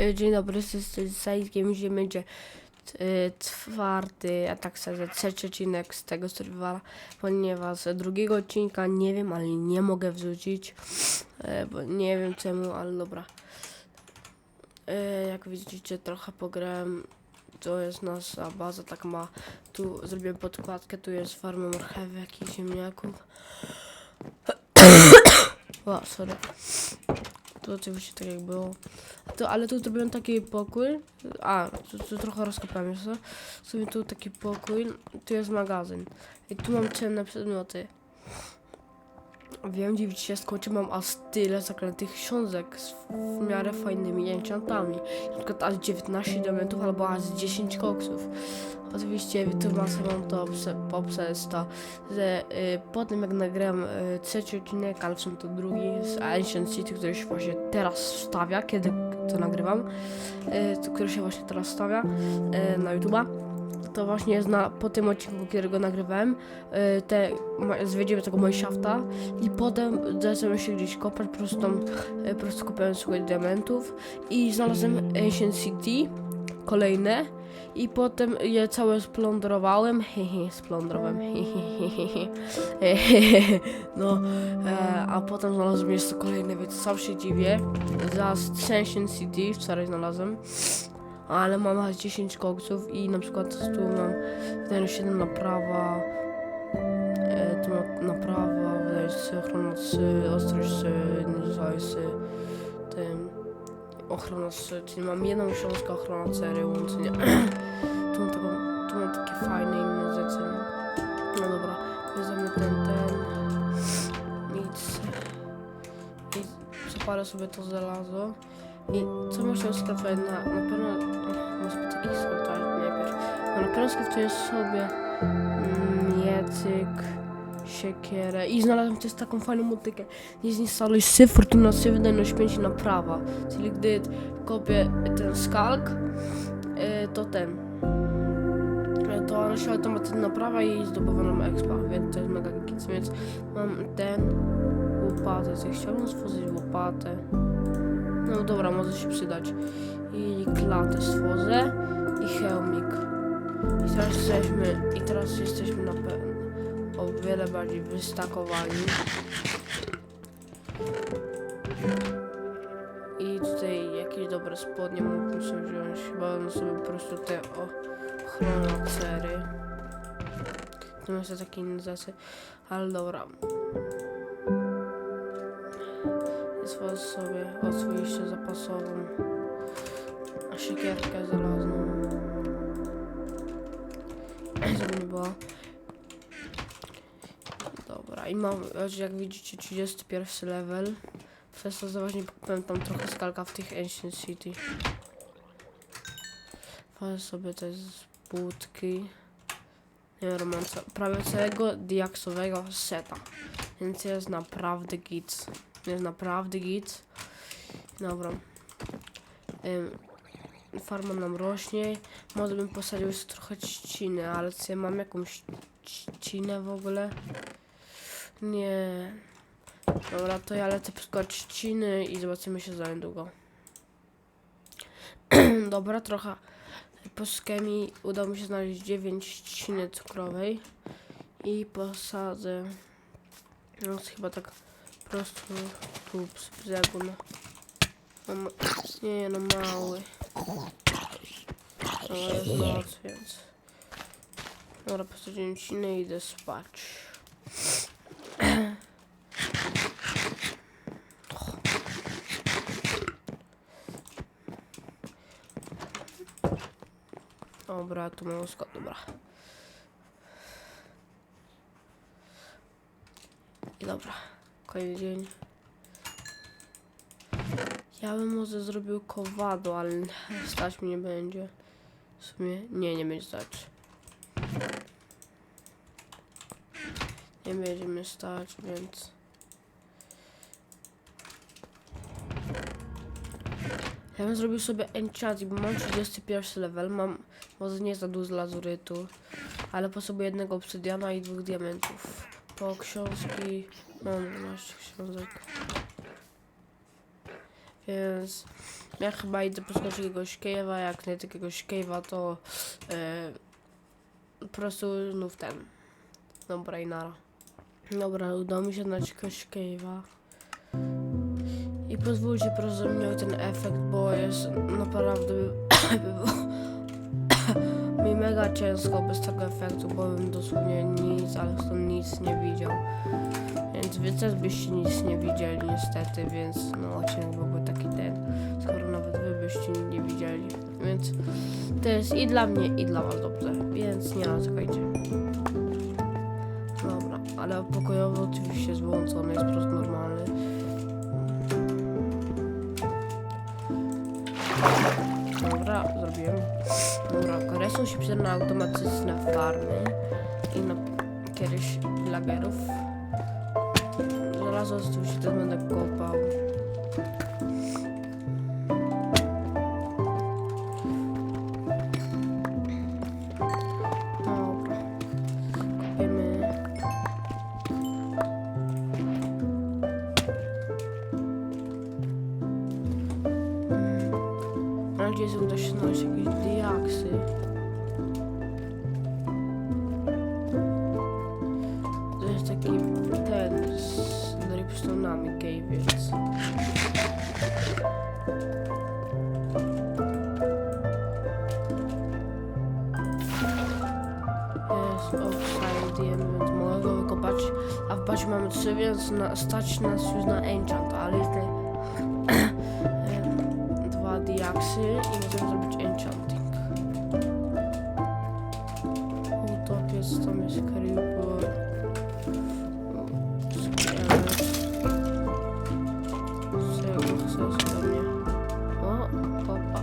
E, Dzień dobry, z Sajkiem dzisiaj będzie czwarty, a tak szczerze, trzeci odcinek z tego serwera, ponieważ drugiego odcinka nie wiem, ale nie mogę wrzucić, e, bo nie wiem czemu, ale dobra. E, Jak widzicie, trochę pograłem, to jest nasza baza, tak ma, tu zrobiłem podkładkę, tu jest farma marchewy, jakichś ziemniaków. O, sorry. To oczywiście tak jak było. To, ale tu zrobiłem taki pokój. A, tu, tu trochę rozkopałem jeszcze. Sobie tu taki pokój. Tu jest magazyn. I tu mam cenne przedmioty. Wiem, dziwić się, skończy mam aż tyle zaklętych książek z w miarę fajnymi enchantami. Na przykład aż 19 diamentów albo aż 10 koksów. Oczywiście wytłumaczę to prze- poprzez to, że y, po tym jak nagrałem y, trzeci odcinek, ale to drugi z Ancient City, który się właśnie teraz wstawia, kiedy to nagrywam, y, który się właśnie teraz wstawia y, na YouTube'a, to właśnie na, po tym odcinku, którego nagrywałem, y, te, zwiedziłem tego mineshafta i potem zacząłem się gdzieś kopać, po prostu tam, y, po prostu kupiłem sobie diamentów i znalazłem Ancient City, kolejne, i potem je całe splądrowałem. Hehe, splądrowałem. Hehehe. No, e, a potem znalazłem jeszcze kolejne, więc sam się dziwię. Za Ascension City wczoraj znalazłem. Ale mam aż 10 koksów i na przykład tu mam wydaje mi się 7 naprawa. E, tu mam naprawa, wydaje się ochrona 3, ostrość 3, niezajsy, tym ochrona 3, czyli mam jedną książkę ochrona 4 łącznie. tu, mam taką, tu mam takie fajne inne rzeczy. No dobra, bierzemy ten, ten. Nic. I zapalę sobie to żelazo. I co myślę skafać na, na pewno, może by takich skafać najpierw. No, na pewno skaftuję sobie mm, miecyk, siekierę i znalazłem też taką fajną motykę. Nie zinstaluj syf, fortuna syf, wydajność 5 naprawa. Czyli gdy kopię ten skalk, y, to ten. y, To ona się automatycznie naprawa i zdobywa nam expa, więc to jest mega gic, więc mam ten łopatę, co chciałbym stworzyć łopatę. No dobra, może się przydać. I klatę stworzę i hełmik. I teraz jesteśmy, i teraz jesteśmy na pewno o wiele bardziej wystakowani. I tutaj jakieś dobre spodnie mógłbym sobie wziąć. Chyba bym sobie po prostu te o, chronocery. To jest takie rzeczy. Ale dobra. Stworzę sobie oczywiście zapasową siekierkę żelazną. Żeby nie było. I mam, jak widzicie, 31 level. Przez to, że właśnie kupiłem tam trochę skalka w tych Ancient City. Wchodzę sobie te budki. Nie wiem, mam ca- prawie całego diaksowego seta. Więc jest naprawdę git. Jest naprawdę git. Dobra. Ym, farma nam rośnie. Może bym posadził trochę trzciny, ale co mam jakąś trzcinę w ogóle? Nie. Dobra, to ja lecę po trzciny i zobaczymy się za niedługo. Dobra, trochę po skemi udało mi się znaleźć 9 trzciny cukrowej i posadzę no chyba tak po prostu tu z nie no mały. No jest noc, więc Dobra, posadziłem trzcinę i idę spać. Dobra, tu mam skok, dobra. I dobra, kolejny dzień. Ja bym może zrobił kowadło, ale stać mi nie będzie. W sumie nie, nie będzie stać. Nie będzie mnie stać, więc... Ja bym zrobił sobie enchant, bo mam 31 level, mam może nie za dużo lazurytu, ale potrzebuję jednego obsydiana i dwóch diamentów. Po książki mam 12 książek. Więc ja chyba idę poskoczyć jakiegoś cave'a, jak nie jakiegoś cave'a, to e, po prostu znów ten. Dobra i nara. Dobra, udało mi się znaleźć jakiegoś cave'a. I pozwólcie proszę, miał ten efekt, bo jest naprawdę mi mega ciężko bez tego efektu, bo bym dosłownie nic, ale to nic nie widział. Więc wy też byście nic nie widzieli niestety, więc no odcinek byłby taki ten, skoro nawet wy byście nie widzieli. Więc to jest i dla mnie, i dla was dobrze, więc nie narzekajcie. Dobra, ale pokojowo oczywiście wyłączony, jest po prostu normalny. Dobra, zrobiłem. Dobra, koresą się przyda na automatyczne farmy i na kiedyś lagerów. Żelazo oczywiście też będę kopał. Że uda się znaleźć jakieś diaksy. To jest taki ten z dripstonami cave, więc... A w bazie mamy trzy, więc na, stać nas już na enchant, ale jest diaksy i możemy zrobić enchanting. Utopiec, tam jest. Popa.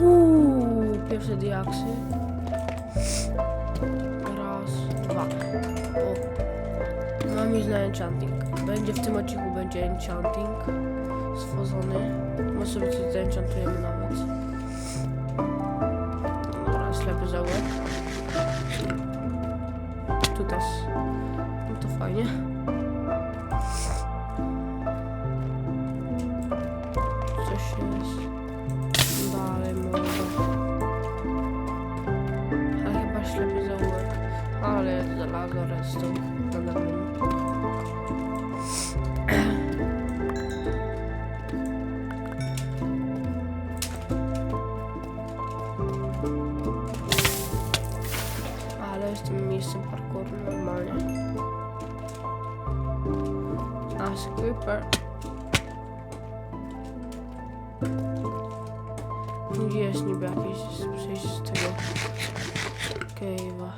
Uuu, pierwsze diaksy. Raz, dwa. O. Mam już na enchanting. Będzie w tym odcinku będzie enchanting stworzony. Może sobie coś zenchantujemy nawet. Dobra, ślepy zaułek. Tu też. No to fajnie. Coś jest. Dalej może. Ale chyba ślepy zaułek. Ale znalazłem resztę. Nade mną. Ale jestem miejscem parkouru normalnie. Nasz creeper. Gdzie jest niby jakieś przejście z tego cave'a?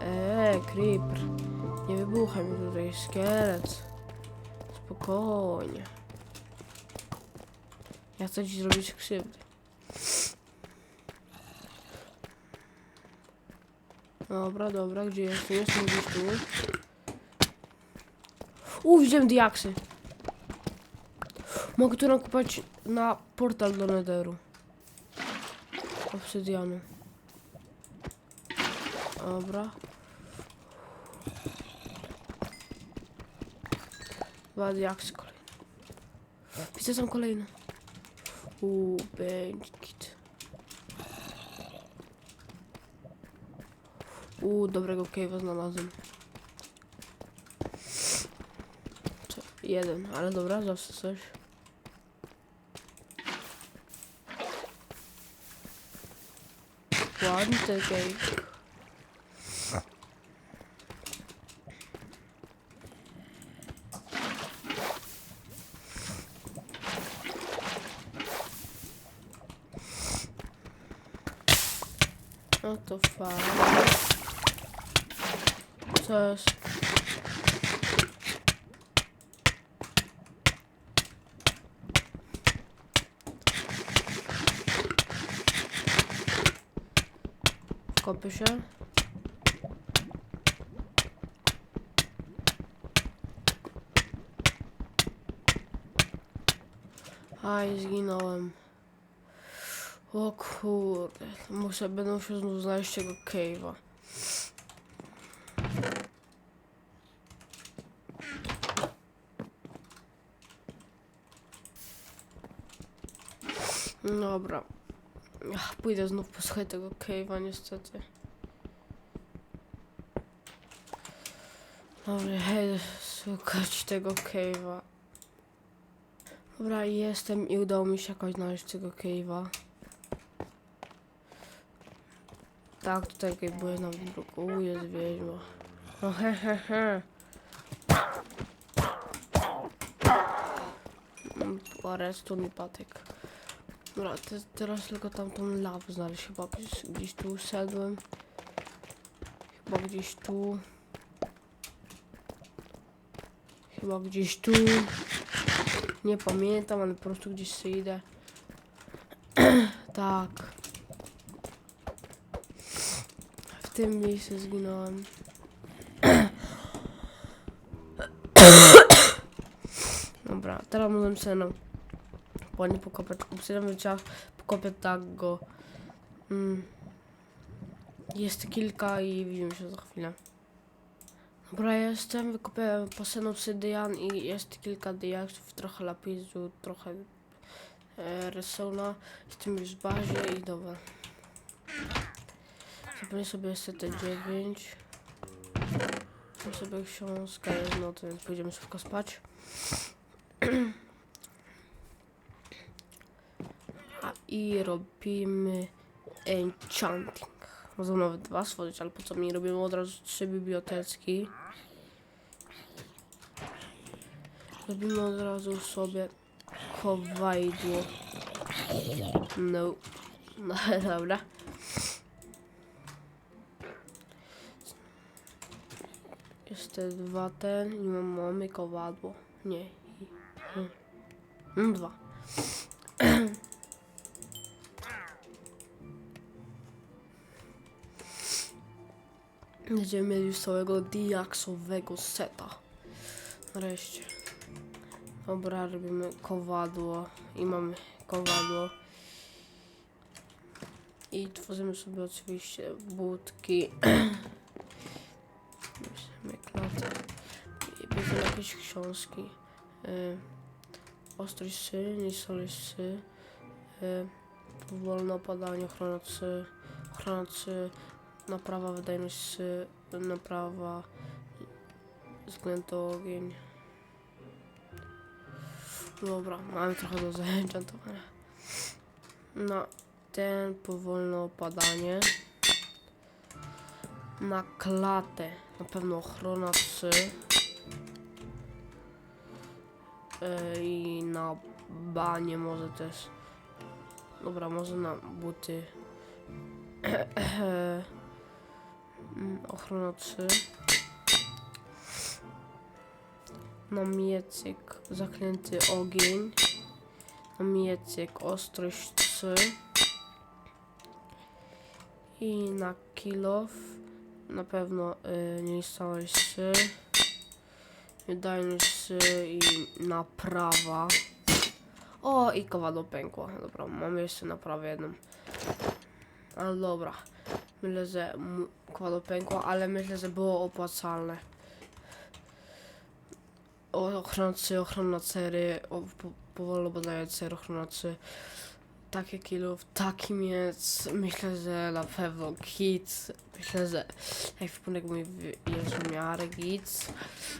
Eee, creeper. Nie wybuchaj mi tutaj, szkielet. Spokojnie. Ja chcę ci zrobić krzywdę. Dobra, dobra, gdzie jest? Tu jest, mówisz tu. U, widziałem diaksy. Mogę tu nakupać na portal do Netheru. Obsydianu. Dobra. Dwa diaksy kolejne. Widzę tam kolejne. Uuu, bękit. Uuu, dobrego cave'a znalazłem. Co? Jeden, ale dobra, zawsze coś. Ładny ten cave. No to fajnie. Co jest? Się. Aj, zginąłem. O kurde, muszę, będę musiał znów znaleźć tego cave'a. Dobra. Ach, pójdę znów posłuchać tego cave'a niestety. Dobra, hej, szukać tego cave'a. Dobra, jestem i udało mi się jakoś znaleźć tego cave'a. Tak, tutaj cave były na widok. U, jest wiedźma. No he, he, he. Mm, Redstone i patyk. Dobra, te, teraz tylko tamtą lawę znaleźć. Chyba gdzieś, tu szedłem. Chyba gdzieś tu. Chyba gdzieś tu. Nie pamiętam, ale po prostu gdzieś sobie idę. tak. W tym miejscu zginąłem. Dobra, teraz możemy sobie ładnie pokopać obsydian, trzeba pokopiać tak go. Mm. Jest kilka i widzimy się za chwilę. Dobra, jestem, wykopiłem posen obsydian i jest kilka diaksów, trochę lapisu, trochę e, resona. Jestem już w bazie i dobra. Zapomnę sobie jeszcze te 9. Mam sobie książkę, no to pójdziemy szybko spać. A i robimy enchanting. Można nawet dwa stworzyć, ale po co mi robimy od razu trzy biblioteczki. Robimy od razu sobie kowajdło. No. No dobra. Jeszcze dwa ten i mam- mamy kowadło. Nie. i- mm. Mm, dwa. Będziemy mieli już całego diaksowego seta. Nareszcie. Dobra, robimy kowadło i mamy kowadło. I tworzymy sobie oczywiście budki. Bierzemy klatę. I bierzemy jakieś książki. Y, Ostrość 3, niesolość 3. Y, powolne opadanie, ochrona 3. Ochrona 3. Naprawa, wydajność 3. Naprawa. Względ ogień. Dobra, mamy trochę do zaenchantowania. Na ten powolne opadanie. Na klatę. Na pewno ochrona 3. Yy, I na banie może też. Dobra, może na buty. Ochrona 3. Na miecyk zaklęty ogień. Na miecyk ostrość 3. I na kilof na pewno y, niestałość 3. Wydajność 3 i naprawa. O, i kowadło pękło. Dobra, mamy jeszcze naprawę jedną. Ale dobra. Myślę, że kowadło pękło, ale myślę, że było opłacalne. O, ochrona 3, ochrona 4, o, po, powolno badaje 4, ochrona 3. Takie kilów, taki miec. Myślę, że na pewno kids. Myślę, że jak wpłynek mój jest w miarę git.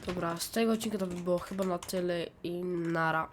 Dobra, z tego odcinka to by było chyba na tyle i nara.